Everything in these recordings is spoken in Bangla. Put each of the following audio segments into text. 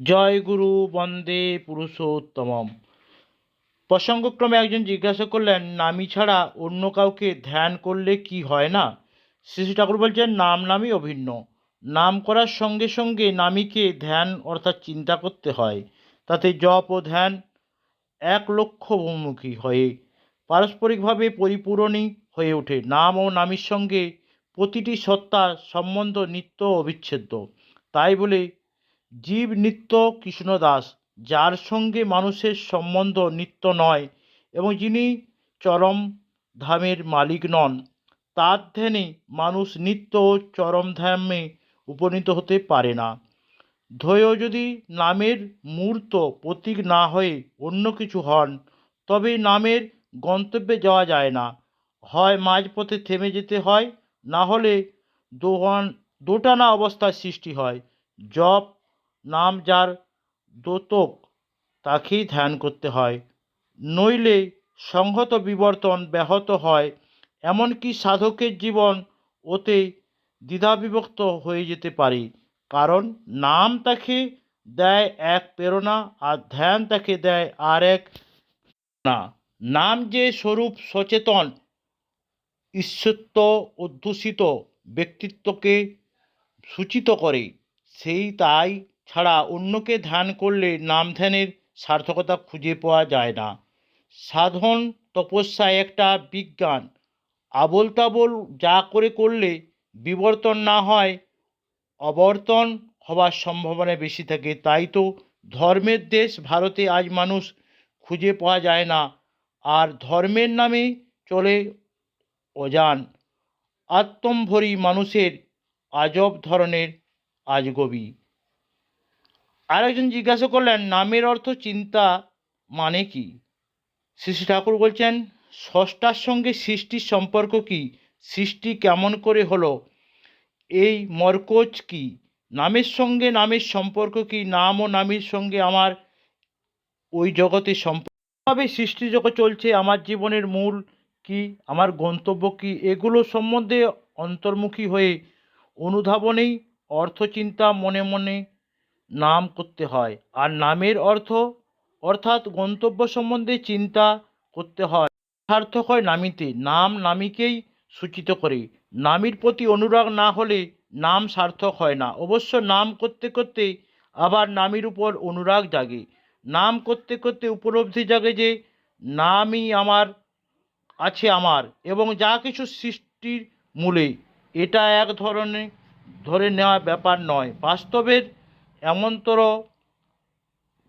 জয় গুরু, বন্দে পুরুষোত্তমম। প্রসঙ্গক্রমে একজন জিজ্ঞাসা করলেন, নামি ছাড়া অন্য কাউকে ধ্যান করলে কি হয় না? শ্রী ঠাকুর বলছেন, নাম নামই অভিন্ন। নাম করার সঙ্গে সঙ্গে নামীকে ধ্যান অর্থাৎ চিন্তা করতে হয়। তাতে জপ ও ধ্যান এক লক্ষ্যমুখী হয়ে, পারস্পরিকভাবে পরিপূরণী হয়ে ওঠে। নাম ও নামীর সঙ্গে প্রতিটি সত্তার সম্বন্ধ নিত্য অবিচ্ছেদ্য। তাই বলে জীব নিত্য কৃষ্ণদাস যার সঙ্গে মানুষের সম্বন্ধ নিত্য নয় এবং যিনি চরম ধামের মালিক নন, তার ধ্যানে মানুষ নিত্য ও চরম ধামে উপনীত হতে পারে না। ধৈর্য যদি নামের মূর্ত প্রতীক না হয়ে অন্য কিছু হন, তবে নামের গন্তব্যে যাওয়া যায় না। হয় মাঝপথে থেমে যেতে হয়, না হলে দোহান দোটানা অবস্থার সৃষ্টি হয়। জপ নাম যার দোতক, তাকেই ধ্যান করতে হয়। নইলে সংহত বিবর্তন ব্যাহত হয়। এমনকি সাধকের জীবন ওতে দ্বিধাবিভক্ত হয়ে যেতে পারে। কারণ নাম তাকে দেয় এক প্রেরণা আর ধ্যান তাকে দেয় আর এক না নাম যে স্বরূপ সচেতন, ঈশ্বত্ব অধ্যুষিত ব্যক্তিত্বকে সূচিত করে, সেই তাই ছাড়া অন্যকে ধ্যান করলে নাম ধ্যানের সার্থকতা খুঁজে পাওয়া যায় না। সাধন তপস্যা একটা বিজ্ঞান। আবোল তাবোল যা করে করলে বিবর্তন না হয়, অবর্তন হওয়ার সম্ভাবনা বেশি থাকে। তাই তো ধর্মের দেশ ভারতে আজ মানুষ খুঁজে পাওয়া যায় না, আর ধর্মের নামে চলে অজান। আত্মম্ভরী মানুষের আজব ধরনের আজগবি। আরেকজন জিজ্ঞাসা করলেন, নামের অর্থ চিন্তা মানে কি? শ্রী ঠাকুর বলছেন, ষষ্ঠার সঙ্গে সৃষ্টির সম্পর্ক কি? সৃষ্টি কেমন করে হলো? এই মরকজ কি? নামের সঙ্গে নামের সম্পর্ক কি? নাম ও নামের সঙ্গে আমার ওই জগতে সম্পর্কভাবে সৃষ্টি জগৎ চলছে? আমার জীবনের মূল কি? আমার গন্তব্য কি? এগুলো সম্বন্ধে অন্তর্মুখী হয়ে অনুধাবনেই অর্থচিন্তা মনে মনে নাম করতে হয়। আর নামের অর্থ, অর্থাৎ গন্তব্য সম্বন্ধে চিন্তা করতে হয়। সার্থক হয় নামিতে, নাম নামিকেই সূচিত করে। নামের প্রতি অনুরাগ না হলে নাম সার্থক হয় না। অবশ্য নাম করতে করতে আবার নামের উপর অনুরাগ জাগে। নাম করতে করতে উপলব্ধি জাগে যে, নামই আমার, আছে আমার এবং যা কিছু সৃষ্টির মূলে। এটা এক ধরনের, ধরে নেওয়া ব্যাপার নয়। বাস্তবের এমনতর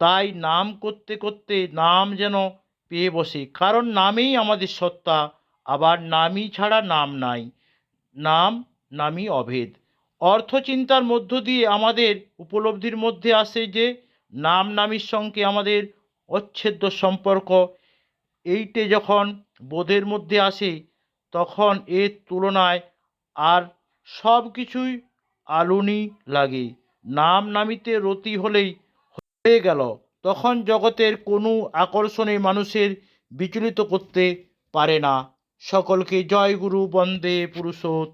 তাই নাম করতে করতে নাম যেন পেয়ে বসে। কারণ নামেই আমাদের সত্তা, আবার নামই ছাড়া নাম নাই। নাম, নামই অভেদ। অর্থচিন্তার মধ্য দিয়ে আমাদের উপলব্ধির মধ্যে আসে যে, নাম নামীর সঙ্গে আমাদের অচ্ছেদ্য সম্পর্ক। এইটে যখন বোধের মধ্যে আসে, তখন এর তুলনায় আর সব কিছুই আলুনি লাগে। নাম নামিতে রতি হলেই হয়ে গেল। তখন জগতের কোনো আকর্ষণে মানুষের বিচলিত করতে পারে না। সকলকে জয় গুরু, বন্দে পুরুষোত্তম।